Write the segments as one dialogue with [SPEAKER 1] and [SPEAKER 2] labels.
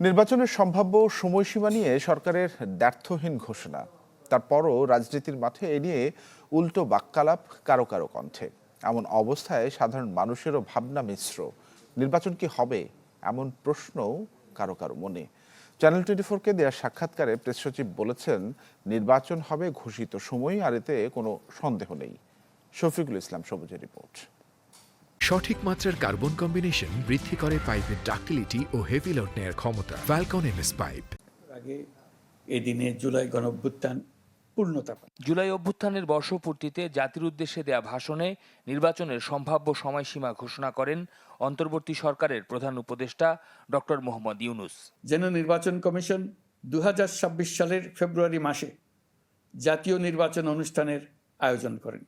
[SPEAKER 1] নির্বাচনের সম্ভাব্য সময়সীমা নিয়ে সরকারের দ্ব্যর্থহীন ঘোষণা। তারপরও রাজনীতির মাঠে এ নিয়ে উল্টো বাক্যালাপ কারও কারও কণ্ঠে। এমন অবস্থায় সাধারণ মানুষেরও ভাবনা মিশ্র। নির্বাচন কি হবে এমন প্রশ্নও কারও কারও মনে। চ্যানেল টোয়েন্টি ফোরকে দেওয়া সাক্ষাৎকারে প্রেস সচিব বলেছেন, নির্বাচন হবে ঘোষিত সময় আর এতে কোনো সন্দেহ নেই। শফিকুল ইসলাম সবুজের রিপোর্ট।
[SPEAKER 2] সঠিক মাত্রার কার্বন কম্বিনেশন বৃদ্ধি করে পাইপের ডাক্টিলিটি ও হেভি লোড নেয়ার ক্ষমতা। Falcon MS pipe.
[SPEAKER 3] আগে এই দিনে জুলাই গণঅভ্যুত্থান পূর্ণতা
[SPEAKER 4] জুলাই অভ্যুত্থানের বর্ষপূর্তিতে জাতির উদ্দেশ্যে দেয়া ভাষণে নির্বাচনের সম্ভাব্য সময়সীমা ঘোষণা করেন অন্তর্বর্তী সরকারের প্রধান উপদেষ্টা ডক্টর মোহাম্মদ ইউনুস।
[SPEAKER 3] যেন নির্বাচন কমিশন দু হাজার ছাব্বিশ সালের ফেব্রুয়ারি মাসে জাতীয় নির্বাচন অনুষ্ঠানের আয়োজন করেন।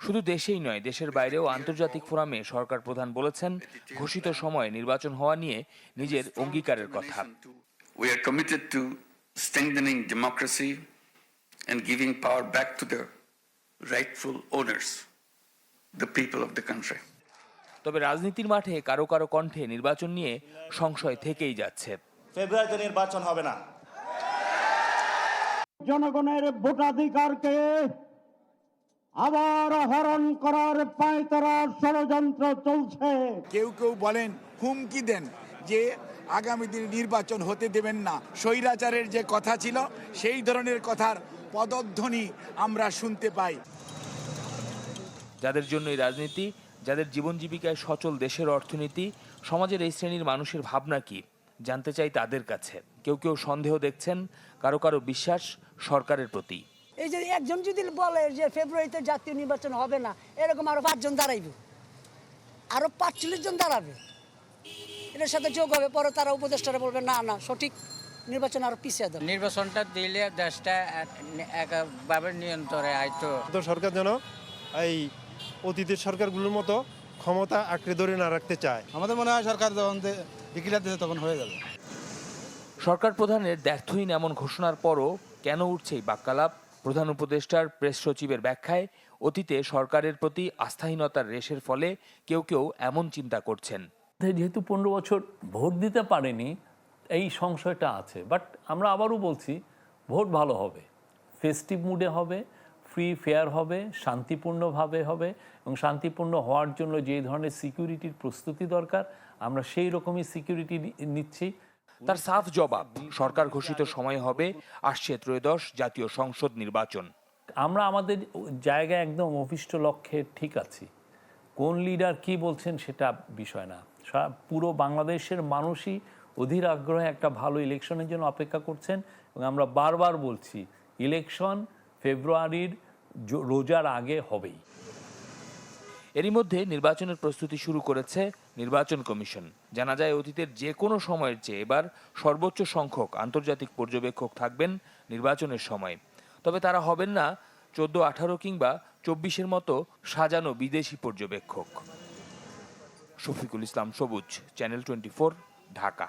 [SPEAKER 4] শুধু দেশেই নয় দেশের বাইরেও আন্তর্জাতিক ফোরামে সরকার প্রধান বলেছেন ঘোষিত সময়ে নির্বাচন হওয়া নিয়ে নিজের অঙ্গীকারের কথা।
[SPEAKER 5] We are committed to strengthening democracy and giving power back to the rightful owners, the people of the country.
[SPEAKER 4] তবে রাজনীতির মাঠে কারও কারও কণ্ঠে নির্বাচন নিয়ে সংশয় থেকেই যাচ্ছে।
[SPEAKER 6] ফেব্রুয়ারিতে নির্বাচন হবে না।
[SPEAKER 7] জনগণের ভোটাধিকারকে আবার হরণ করার পায়তারা ষড়যন্ত্র চলছে।
[SPEAKER 8] কেউ কেউ বলেন হুমকি দেন যে আগামী দিনে নির্বাচন হতে দেবেন না। স্বৈরাচারের যে কথা ছিল সেই ধরনের কথার পদধ্বনি আমরা শুনতে পাই।
[SPEAKER 4] যাদের জন্য এই রাজনীতি যাদের জীবন জীবিকায় সচল দেশের অর্থনীতি সমাজের এই শ্রেণির মানুষের ভাবনা কি জানতে চাই তাদের কাছে। কেউ কেউ সন্দেহ দেখছেন কারও কারও বিশ্বাস সরকারের প্রতি।
[SPEAKER 9] এই যে একজন যদি বলে যে ফেব্রুয়ারিতে জাতীয় নির্বাচন হবে না এরকম আরও পাঁচজন দাঁড়াইবে। আরও পাঁচচল্লিশ জন দাঁড়াবে। এটার সাথে যোগ হবে পরে তারা উপদেষ্টারা বলবে না না সঠিক নির্বাচন আরও পিছিয়ে দেবে
[SPEAKER 10] নির্বাচনটা দিলে দেশটা একভাবে নিয়ন্ত্রণে আইতো।
[SPEAKER 11] তো সরকার যেন এই অতীতের সরকারগুলোর মতো ক্ষমতা আঁকড়ে ধরে না রাখতে চায়।
[SPEAKER 6] আমাদের মনে হয় সরকার যখন ডিক্লেয়ার দিতে তখন হয়ে যাবে।
[SPEAKER 4] সরকার প্রধানের দ্ব্যর্থহীন এমন ঘোষণার পরও কেন উঠছে এই বাক্যালাপ? প্রধান উপদেষ্টার প্রেস সচিবের ব্যাখ্যায়, অতীতে সরকারের প্রতি আস্থাহীনতার রেশের ফলে কেউ কেউ এমন চিন্তা করছেন।
[SPEAKER 12] যেহেতু পনেরো বছর ভোট দিতে পারেনি, এই সংশয়টা আছে। বাট আমরা আবারও বলছি, ভোট ভালো হবে। ফেস্টিভ মুডে হবে ফ্রি ফেয়ার হবে শান্তিপূর্ণভাবে হবে, এবং শান্তিপূর্ণ হওয়ার জন্য যে ধরনের সিকিউরিটির প্রস্তুতি দরকার, আমরা সেই রকমই সিকিউরিটি নিচ্ছি।
[SPEAKER 4] তার সাফ জবাব, সরকার ঘোষিত সময় হবে আসছে ত্রয়োদশ জাতীয় সংসদ নির্বাচন।
[SPEAKER 12] আমরা আমাদের জায়গায় একদম অভিষ্ট লক্ষ্যে ঠিক আছি। কোন লিডার কি বলছেন সেটা বিষয় না। পুরো বাংলাদেশের মানুষই অধীর আগ্রহে একটা ভালো ইলেকশনের জন্য অপেক্ষা করছেন এবং আমরা বারবার বলছি, ইলেকশন ফেব্রুয়ারির রোজার আগে হবেই।
[SPEAKER 4] এরই মধ্যে নির্বাচনের প্রস্তুতি শুরু করেছে নির্বাচন কমিশন। জানা যায়, অতীতের যে কোনো সময়ের চেয়ে এবার সর্বোচ্চ সংখ্যক আন্তর্জাতিক পর্যবেক্ষক থাকবেন নির্বাচনের সময়। তবে তারা হবেন না চোদ্দ আঠারো কিংবা চব্বিশের মতো সাজানো বিদেশি পর্যবেক্ষক। শফিকুল ইসলাম সবুজ, চ্যানেল টোয়েন্টি ঢাকা।